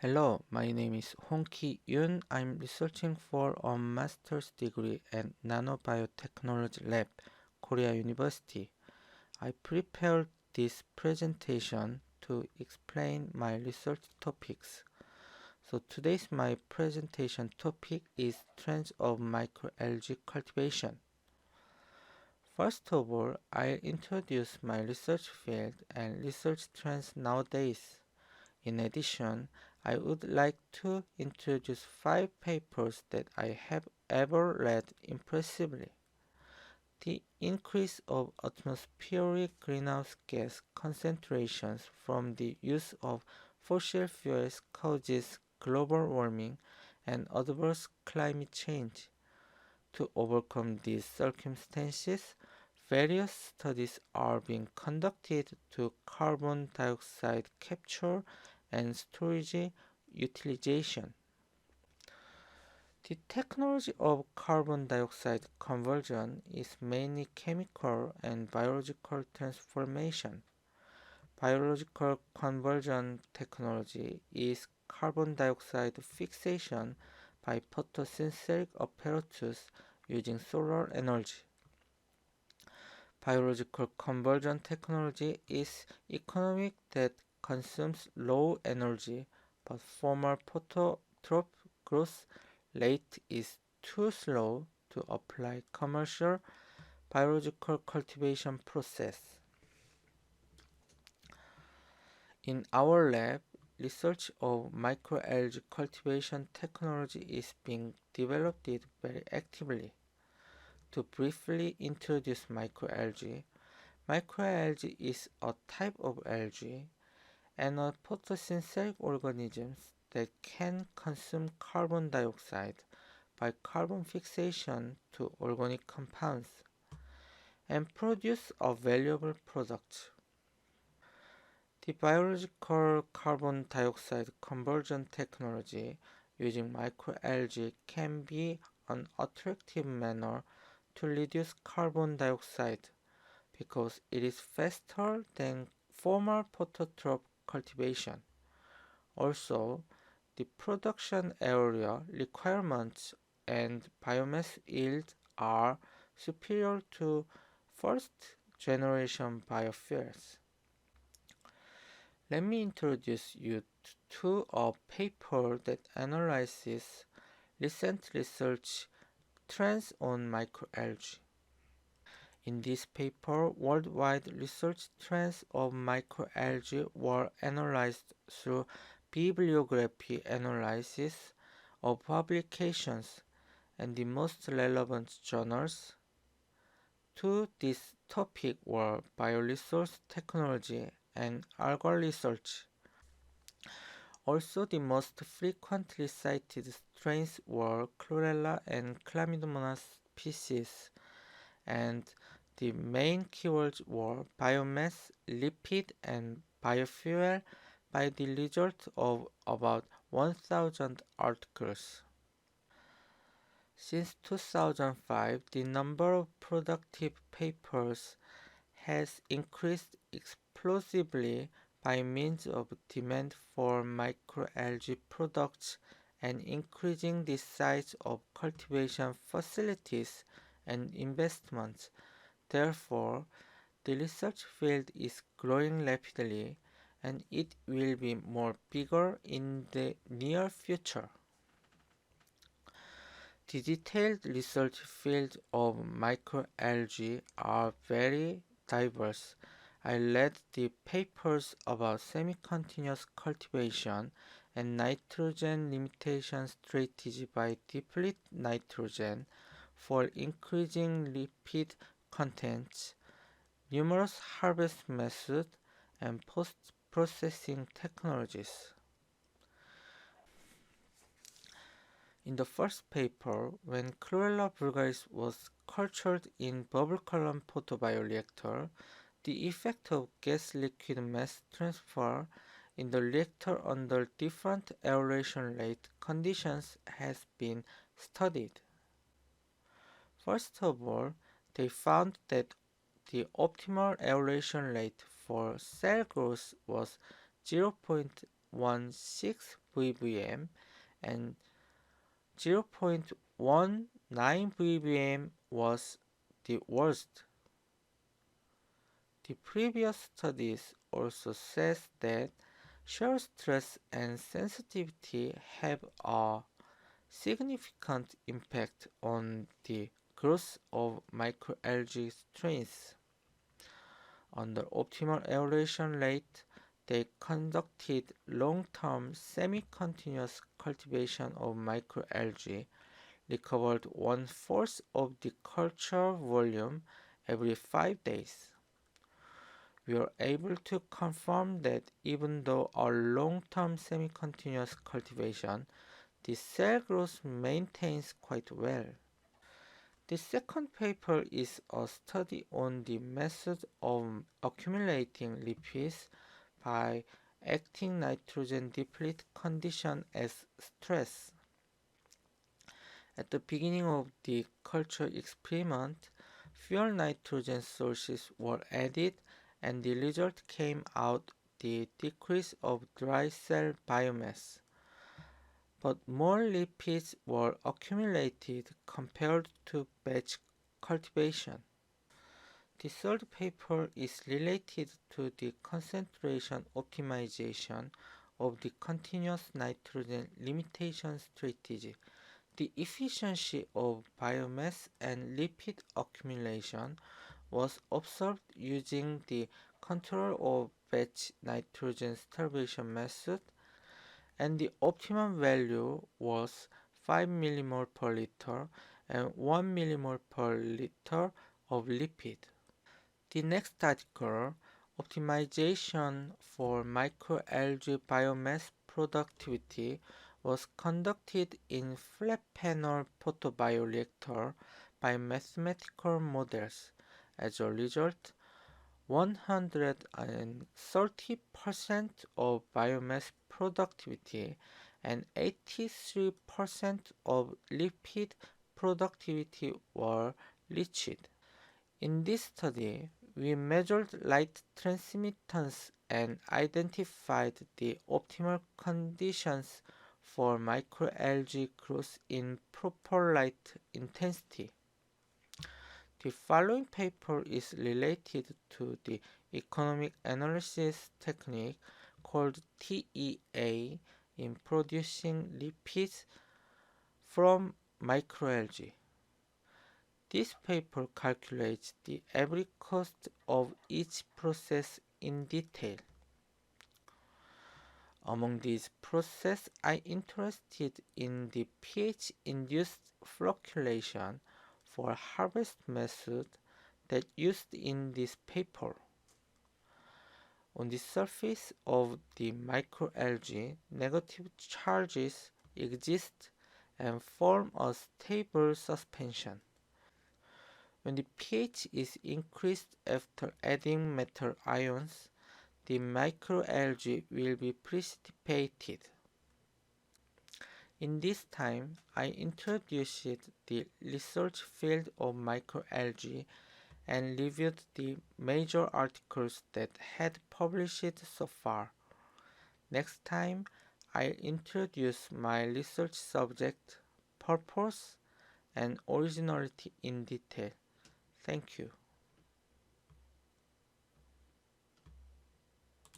Hello, my name is Hongki Yoon. I'm researching for a master's degree at Nanobiotechnology Lab, Korea University. I prepared this presentation to explain my research topics. So today's my presentation topic is trends of microalgae cultivation. First of all, I'll introduce my research field and research trends nowadays. In addition, I would like to introduce five papers that I have ever read impressively. The increase of atmospheric greenhouse gas concentrations from the use of fossil fuels causes global warming and adverse climate change. To overcome these circumstances, various studies are being conducted to carbon dioxide capture and storage utilization. The technology of carbon dioxide conversion is mainly chemical and biological transformation. Biological conversion technology is carbon dioxide fixation by photosynthetic apparatus using solar energy. Biological conversion technology is economic that consumes low energy, but formal phototroph growth rate is too slow to apply commercial biological cultivation process. In our lab, research of microalgae cultivation technology is being developed very actively. To briefly introduce microalgae, microalgae is a type of algae and a photosynthetic organisms that can consume carbon dioxide by carbon fixation to organic compounds and produce a valuable product. The biological carbon dioxide conversion technology using microalgae can be an attractive manner to reduce carbon dioxide because it is faster than formal phototroph cultivation. Also, the production area requirements and biomass yield are superior to first generation biofuels. Let me introduce you to a paper that analyzes recent research trends on microalgae. In this paper, worldwide research trends of microalgae were analyzed through bibliography analysis of publications and the most relevant journals. To this topic were bioresource technology and algal research. Also, the most frequently cited strains were Chlorella and Chlamydomonas species, and the main keywords were biomass, lipid, and biofuel by the result of about 1000 articles. Since 2005, the number of productive papers has increased explosively by means of demand for microalgae products and increasing the size of cultivation facilities and investments. Therefore, the research field is growing rapidly and it will be more bigger in the near future. The detailed research fields of microalgae are very diverse. I read the papers about semi-continuous cultivation and nitrogen limitation strategy by deplete nitrogen for increasing lipid contents, numerous harvest methods, and post-processing technologies. In the first paper, when Chlorella vulgaris was cultured in bubble column photobioreactor, the effect of gas-liquid mass transfer in the reactor under different aeration rate conditions has been studied. First of all, they found that the optimal aeration rate for cell growth was 0.8 ppm and 0.19 ppm was the worst. The previous studies also says that shear stress and sensitivity have a significant impact on the growth of microalgae strains. Under optimal aeration rate, they conducted long-term semi-continuous cultivation of microalgae, recovered one-fourth of the culture volume every five days we are able to confirm that even though our long-term semi-continuous cultivation, the cell growth maintains quite well. The second paper is a study on the method of accumulating lipids by acting nitrogen deplete condition as stress. At the beginning of the culture experiment, fewer nitrogen sources were added and the result came out the decrease of dry cell biomass. But more lipids were accumulated compared to batch cultivation. The third paper is related to the concentration optimization of the continuous nitrogen limitation strategy. The efficiency of biomass and lipid accumulation was observed using the control of batch nitrogen starvation method and the optimum value was 5 millimole per liter and 1 millimole per liter of lipid. The next article, Optimization for Microalgae Biomass Productivity, was conducted in flat panel photobioreactor by mathematical models. As a result, 130% of biomass productivity and 83% of lipid productivity were reached. In this study, we measured light transmittance and identified the optimal conditions for microalgae growth in proper light intensity. The following paper is related to the economic analysis technique called TEA in producing lipids from microalgae. This paper calculates the average cost of each process in detail. Among these processes, I interested in the pH-induced flocculation for harvest method that used in this paper. On the surface of the microalgae, negative charges exist and form a stable suspension. When the pH is increased after adding metal ions, the microalgae will be precipitated. In this time, I introduced the research field of microalgae and reviewed the major articles that had published so far. Next time, I introduce my research subject, purpose, and originality in detail. Thank you.